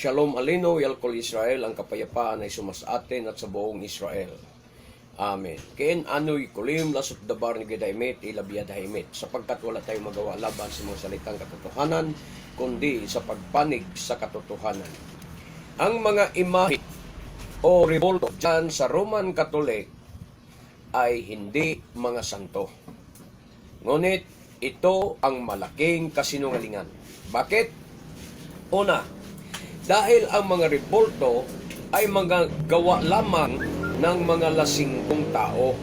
Shalom Alino, Yalkol Israel, ang kapayapaan ay sumas atin at sa buong Israel. Amen. Kain ano'y kulim, lasot dabar ni Gedaimet, ilabiyad himit, sapagkat wala tayong magawa laban sa mga salitang katotohanan, kundi sa pagpanig sa katotohanan. Ang mga imahe o revolto dyan sa Roman Catholic ay hindi mga santo. Ngunit ito ang malaking kasinungalingan. Bakit? Una, dahil ang mga revolto ay mga gawa lamang ng mga lasinggong tao.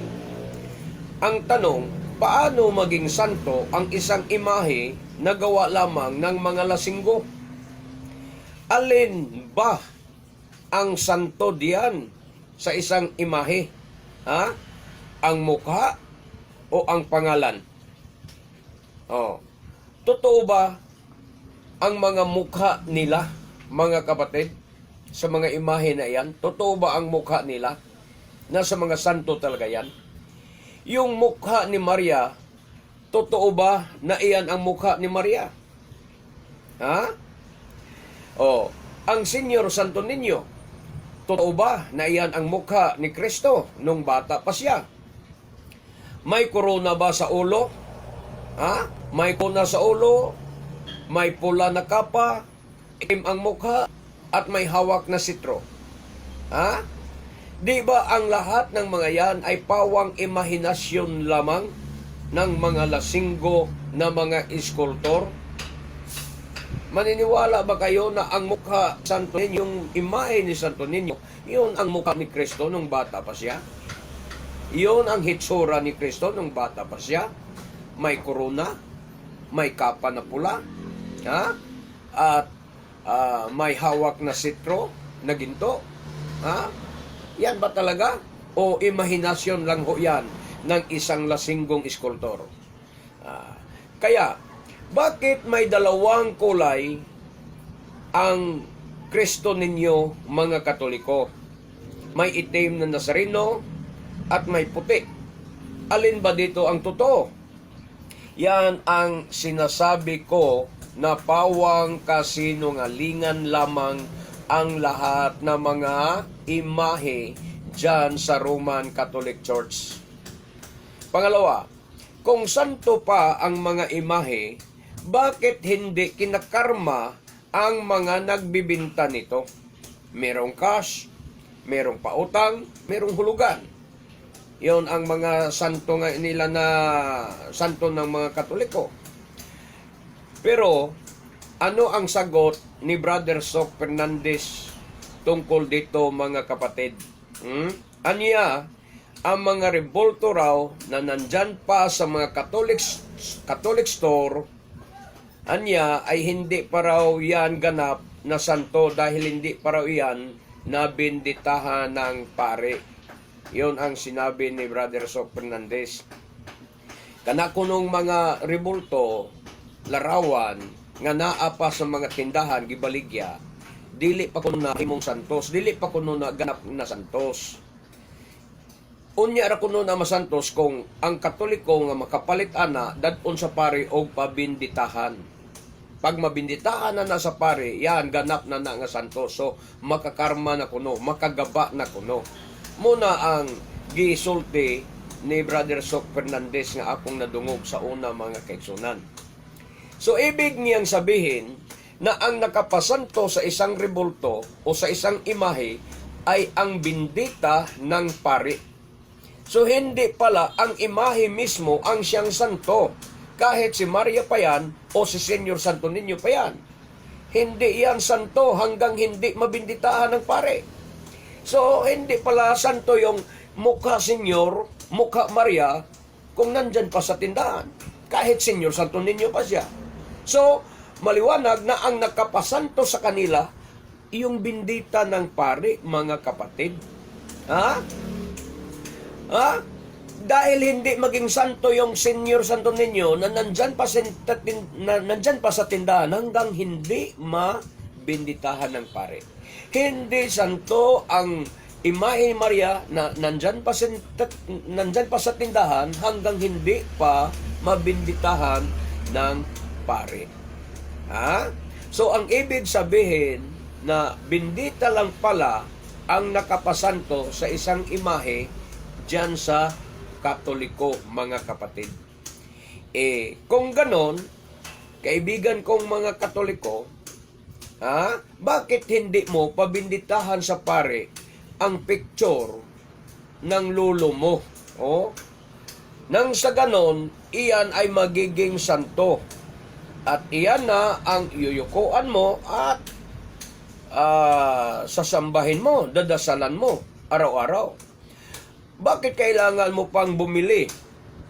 Ang tanong, paano maging santo ang isang imahe na gawa lamang ng mga lasinggo? Alin ba ang santo diyan sa isang imahe? Ha? Ang mukha o ang pangalan? Oh. Totoo ba ang mga mukha nila, mga kapatid, sa mga imahe na yan? Totoo ba ang mukha nila? Nasa mga santo talaga yan? Yung mukha ni Maria, totoo ba na iyan ang mukha ni Maria? Ha? O, ang Senyor Santo Niño, totoo ba na iyan ang mukha ni Kristo nung bata pa siya? May corona ba sa ulo? Ha? May corona sa ulo? May pula na kapa? Itim ang mukha? At may hawak na sitro? Ha? Di ba ang lahat ng mga yan ay pawang imahinasyon lamang ng mga lasinggo na mga iskultor? Maniniwala ba kayo na ang mukha Santo Niño, yung imahe ni Santo Niño, yun ang mukha ni Kristo nung bata pa siya? Yun ang hitsura ni Kristo nung bata pa siya? May korona, may kapa na pula, ha? At ah, may hawak na sitro na ginto, ha? Yan ba talaga? O imahinasyon lang ho yan ng isang lasinggong iskultor? Ah, kaya, bakit may dalawang kulay ang Kristo ninyo, mga Katoliko? May itim na Nazareno at may puti. Alin ba dito ang totoo? Yan ang sinasabi ko na pawang kasinungalingan lamang ang lahat ng mga imahe dyan sa Roman Catholic Church. Pangalawa, kung santo pa ang mga imahe, bakit hindi kinakarma ang mga nagbibinta nito? Merong cash, merong pautang, merong hulugan. Yon ang mga santo nga nila na santo ng mga Katoliko. Pero ano ang sagot ni Brother Sok Fernandez tungkol dito mga kapatid? Hmm? Anya, ang mga revolto raw na nandyan pa sa mga Catholic, Catholic store Anya ay hindi pa raw yan ganap na santo dahil hindi pa raw yan nabinditahan ng pare. Yon ang sinabi ni Brother Sok Fernandez. Kana kunong mga rebulto, larawan, nga naa pa sa mga tindahan, gibaligya, dili pa kuno na himong santos, dili pa kuno na ganap na santos. Unya ra kuno na masantos kung ang katoliko nga makapalit ana dadon sa pare og pabinditahan pag mabinditahan na na sa pare, yan, ganap na na nga santos. So, makakarma na kuno, makagaba na kuno. Muna ang gisulti ni Brother Sok Fernandez nga akong nadungog sa una mga kaigsunan. So, ibig niyang sabihin na ang nakapasanto sa isang rebulto o sa isang imahe ay ang bindita ng pari. So, hindi pala ang imahe mismo ang siyang santo kahit si Maria pa yan o si Senyor Santo Niño pa yan. Hindi yan santo hanggang hindi mabinditahan ng pare. So, hindi pala santo yung mukha Senyor, mukha Maria, kung nandyan pa sa tindahan. Kahit Senyor Santo Niño pa siya. So, maliwanag na ang nakapasanto sa kanila, yung bindita ng pare, mga kapatid. Ha? Ha? dahil hindi maging santo yung senior santo ninyo na nandyan pa sa, na, nandyan pa sa tindahan hanggang hindi mabinditahan ng pare. Hindi santo ang imahe ni Maria na nandyan pa, sa, nandyan pa sa tindahan hanggang hindi pa mabinditahan ng pare. Ha? So, ang ibig sabihin, na bindita lang pala ang nakapasanto sa isang imahe dyan sa Katoliko, mga kapatid. Eh, kung ganon, kaibigan kong mga Katoliko, ha, bakit hindi mo pabinditahan sa pare ang picture ng lolo mo? Oh, nang sa ganon, iyan ay magiging santo. At iyan na ang yuyukuan mo at ah, sasambahin mo, dadasalan mo araw-araw. Bakit kailangan mo pang bumili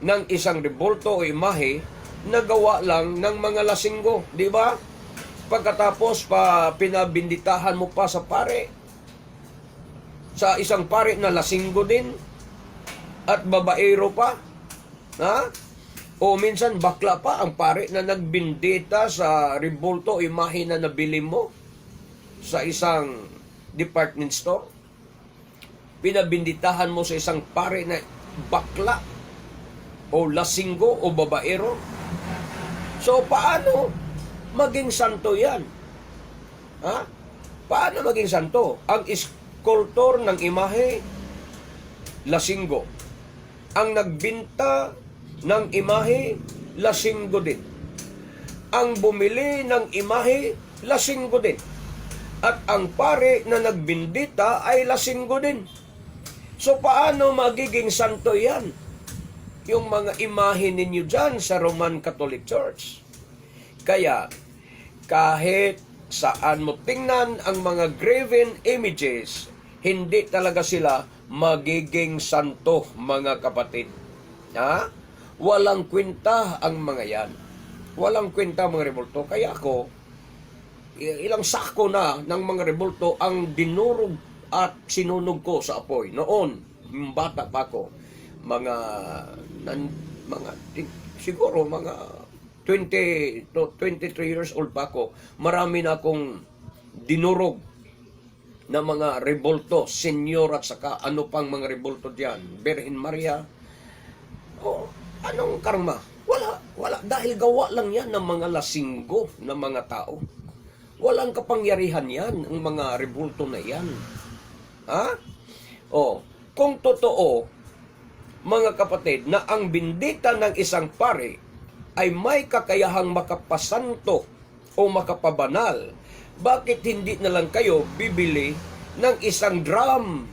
ng isang rebolto o imahe na gawa lang ng mga lasinggo, di ba? Pagkatapos pa pinabinditahan mo pa sa pare, sa isang pare na lasinggo din, at babaero pa, ha? O minsan bakla pa ang pare na nagbindita sa rebolto o imahe na nabili mo sa isang department store pinabinditahan mo sa isang pare na bakla o lasinggo o babaero. So, paano maging santo yan? Ha? Paano maging santo? Ang iskultor ng imahe, lasinggo. Ang nagbinta ng imahe, lasinggo din. Ang bumili ng imahe, lasinggo din. At ang pare na nagbindita ay lasinggo din. So paano magiging santo yan? Yung mga imahe ninyo dyan sa Roman Catholic Church. Kaya, kahit saan mo tingnan ang mga graven images, hindi talaga sila magiging santo, mga kapatid. Ha? Walang kwenta ang mga yan. Walang kwenta mga rebulto. Kaya ako, ilang sako na ng mga rebulto ang dinurog at sinunog ko sa apoy. Noon, bata pa ako, mga, nan, mga, siguro mga 20 to 23 years old pa ako, marami na akong dinurog na mga rebulto, senyor at saka ano pang mga rebulto diyan, Birhen Maria. Oh, anong karma? Wala, wala. Dahil gawa lang yan ng mga lasinggo ng mga tao. Walang kapangyarihan yan, ang mga rebulto na yan. Ha? O, kung totoo, mga kapatid, na ang bindita ng isang pare ay may kakayahang makapasanto o makapabanal, bakit hindi na lang kayo bibili ng isang drum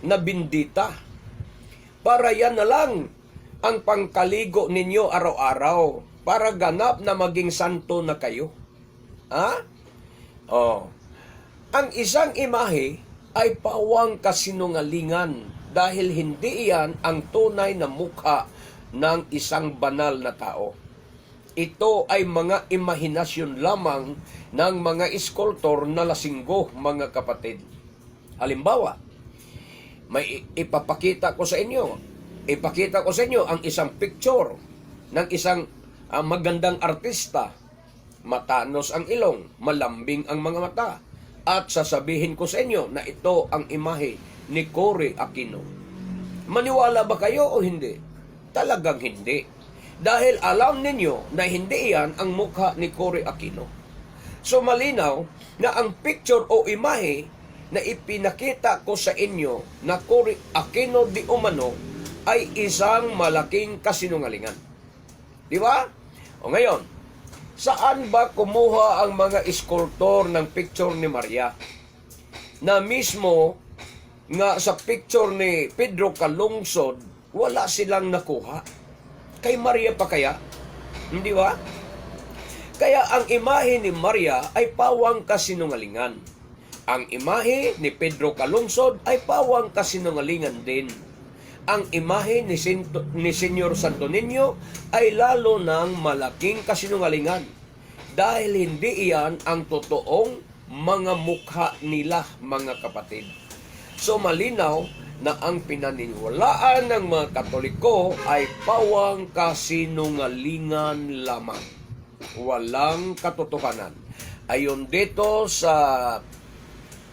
na bindita? Para yan na lang ang pangkaligo ninyo araw-araw para ganap na maging santo na kayo. Ha? Oh. Ang isang imahe ay pawang kasinungalingan dahil hindi iyan ang tunay na mukha ng isang banal na tao. Ito ay mga imahinasyon lamang ng mga iskultor na lasinggo, mga kapatid. Halimbawa, may ipapakita ko sa inyo, ipakita ko sa inyo ang isang picture ng isang ah, magandang artista. Matanos ang ilong, malambing ang mga mata. At sasabihin ko sa inyo na ito ang imahe ni Cory Aquino. Maniwala ba kayo o hindi? Talagang hindi. Dahil alam ninyo na hindi iyan ang mukha ni Cory Aquino. So malinaw na ang picture o imahe na ipinakita ko sa inyo na Cory Aquino di umano ay isang malaking kasinungalingan. Di ba? O ngayon, saan ba kumuha ang mga iskultor ng picture ni Maria? Na mismo nga sa picture ni Pedro Calungsod, wala silang nakuha. Kay Maria pa kaya? Hindi ba? Kaya ang imahe ni Maria ay pawang kasinungalingan. Ang imahe ni Pedro Calungsod ay pawang kasinungalingan din. Ang imahe ni, Sinto, ni Senyor Santo Niño ay lalo ng malaking kasinungalingan dahil hindi iyan ang totoong mga mukha nila, mga kapatid. So malinaw na ang pinaniniwalaan ng mga Katoliko ay pawang kasinungalingan lamang. Walang katotohanan. Ayon dito sa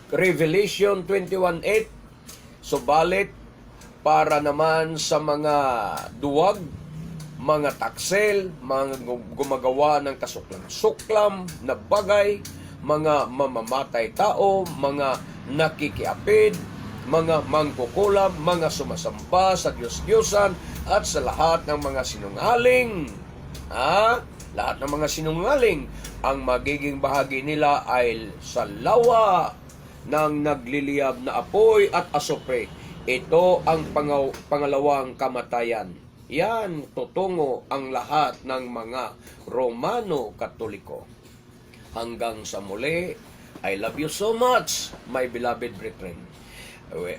Revelation 21.8, subalit para naman sa mga duwag, mga taksel, mga gumagawa ng kasuklam-suklam na bagay, mga mamamatay tao, mga nakikiapid, mga mangkukulam, mga sumasamba sa Diyos-Diyosan at sa lahat ng mga sinungaling. Ah, lahat ng mga sinungaling, ang magiging bahagi nila ay sa lawa ng nagliliyab na apoy at asopre. Ito ang pangaw- pangalawang kamatayan. Yan, tutungo ang lahat ng mga Romano Katoliko. Hanggang sa muli, I love you so much, my beloved brethren.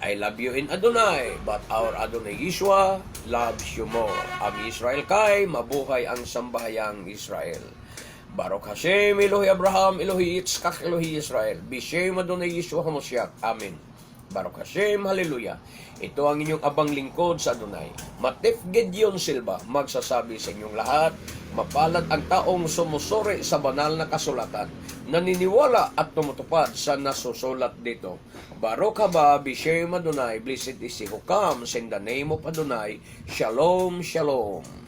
I love you in Adonai, but our Adonai Yeshua loves you more. Am Israel kay, mabuhay ang sambahayang Israel. Baruch Hashem, Elohi Abraham, Elohi Yitzchak, Elohi Israel. Bishem Adonai Yeshua HaMashiach. Amen. Baruch Hashem, Hallelujah. Ito ang inyong abang lingkod sa Adonai. Matif Gideon Silva, magsasabi sa inyong lahat, mapalad ang taong sumusuri sa banal na kasulatan, naniniwala at tumutupad sa nasusulat dito. Baruch haba, Bishem Adonai, blessed is he who comes in the name of Adonai. Shalom, shalom.